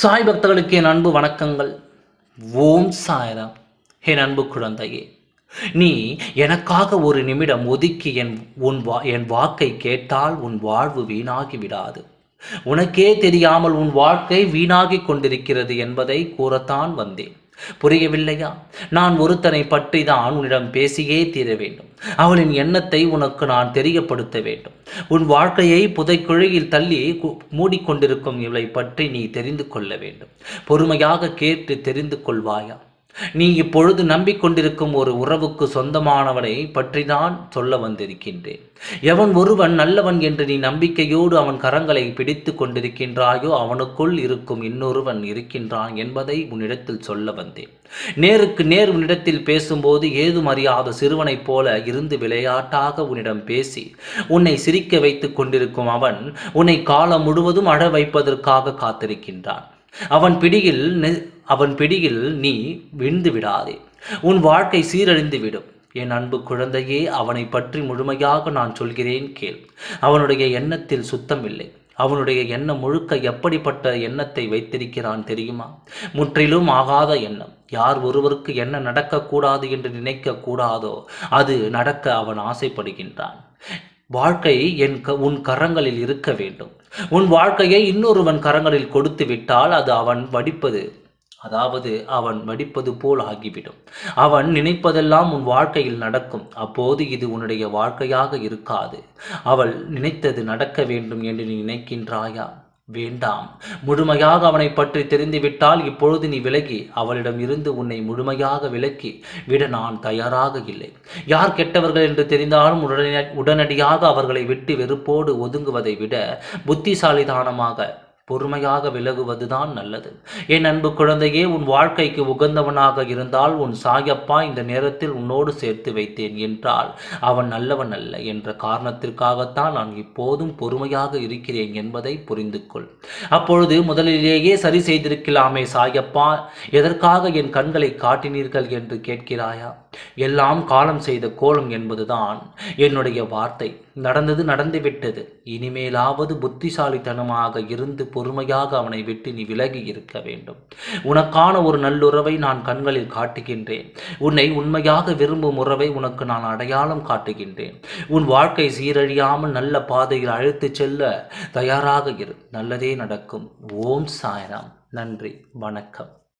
சாய் பக்தர்களுக்கு என் அன்பு வணக்கங்கள். ஓம் சாய்ராம். என் அன்பு குழந்தையே நீ எனக்காக ஒரு நிமிடம் ஒதுக்கி என் உன் வா என் வாக்கை கேட்டால் உன் வாழ்வு வீணாகி விடாது. உனக்கே தெரியாமல் உன் வாழ்க்கை வீணாகி கொண்டிருக்கிறது என்பதை கூறத்தான் வந்தேன். புரியவில்லையா? நான் ஒருத்தனை பற்றி தான் உன்னிடம் பேசியே தீர வேண்டும். அவளின் எண்ணத்தை உனக்கு நான் தெரியப்படுத்த வேண்டும். உன் வாழ்க்கையை புதைக்குழியில் தள்ளி மூடிக்கொண்டிருக்கும் இவளை பற்றி நீ தெரிந்து கொள்ள வேண்டும். பொறுமையாக கேட்டு தெரிந்து கொள்வாயா? நீ இப்பொழுது நம்பிக்கொண்டிருக்கும் ஒரு உறவுக்கு சொந்தமானவனை பற்றி தான் சொல்ல வந்திருக்கின்றேன். எவன் ஒருவன் நல்லவன் என்று நீ நம்பிக்கையோடு அவன் கரங்களை பிடித்து கொண்டிருக்கின்றாயோ அவனுக்குள் இருக்கும் இன்னொருவன் இருக்கின்றான் என்பதை உன்னிடத்தில் சொல்ல வந்தேன். நேருக்கு நேர் உன்னிடத்தில் பேசும்போது ஏதும் அறியாத சிறுவனைப் போல இருந்து விளையாட்டாக உன்னிடம் பேசி உன்னை சிரிக்க வைத்துக் கொண்டிருக்கும் அவன் உன்னை காலம் முழுவதும் அழ வைப்பதற்காக காத்திருக்கின்றான். அவன் பிடியில் அவன் பிடியில் நீ விழுந்து விடாதே. உன் வாழ்க்கை சீரழிந்து விடும். என் அன்பு குழந்தையே அவனை பற்றி முழுமையாக நான் சொல்கிறேன் கேள். அவனுடைய எண்ணத்தில் சுத்தமில்லை அவனுடைய எண்ணம் முழுக்க எப்படிப்பட்ட எண்ணத்தை வைத்திருக்கிறான் தெரியுமா? முற்றிலும் ஆகாத எண்ணம். யார் ஒருவருக்கு என்ன நடக்கக்கூடாது என்று நினைக்க கூடாதோ அது நடக்க அவன் ஆசைப்படுகின்றான். வாழ்க்கை என் க உன் கரங்களில் இருக்க வேண்டும். உன் வாழ்க்கையை இன்னொருவன் கரங்களில் கொடுத்து விட்டால் அது அவன் வடிப்பது அதாவது அவன் வடிப்பது போல் ஆகிவிடும். அவன் நினைப்பதெல்லாம் உன் வாழ்க்கையில் நடக்கும். அப்போது இது உன்னுடைய வாழ்க்கையாக இருக்காது. அவள் நினைத்தது நடக்க வேண்டும் என்று நீ நினைக்கின்றாயா? வேண்டாம். முழுமையாக அவனை பற்றி தெரிந்துவிட்டால் இப்பொழுது நீ விலகி அவளிடம் இருந்து உன்னை முழுமையாக விலக்கி விட நான் தயாராக இல்லை. யார் கெட்டவர்கள் என்று தெரிந்தாலும் உடனடியாக அவர்களை விட்டு வெறுப்போடு ஒதுங்குவதை விட புத்திசாலிதானமாக பொறுமையாக விலகுவதுதான் நல்லது. என் அன்பு குழந்தையே உன் வாழ்க்கைக்கு உகந்தவனாக இருந்தால் உன் சாயப்பா இந்த நேரத்தில் உன்னோடு சேர்த்து வைத்தேன் என்றால் அவன் நல்லவன் அல்ல என்ற காரணத்திற்காகத்தான் நான் இப்போதும் பொறுமையாக இருக்கிறேன் என்பதை புரிந்து கொள். அப்பொழுது முதலிலேயே சரி செய்திருக்கலாமே சாயப்பா எதற்காக என் கண்களை காட்டினீர்கள் என்று கேட்கிறாயா? எல்லாம் காலம் செய்த கோலம் என்பதுதான் என்னுடைய வார்த்தை. நடந்தது நடந்துவிட்டது இனிமேலாவது புத்திசாலித்தனமாக இருந்து பொறுமையாக அவனை விட்டு நீ விலகி இருக்க வேண்டும். உனக்கான ஒரு நல்லுறவை நான் கண்களில் காட்டுகின்றேன். உன்னை உண்மையாக விரும்பும் உறவை உனக்கு நான் அடையாளம் காட்டுகின்றேன். உன் வாழ்க்கை சீரழியாமல் நல்ல பாதையில் அழைத்துச் செல்ல தயாராக இரு. நல்லதே நடக்கும். ஓம் சாய்ராம். நன்றி. வணக்கம்.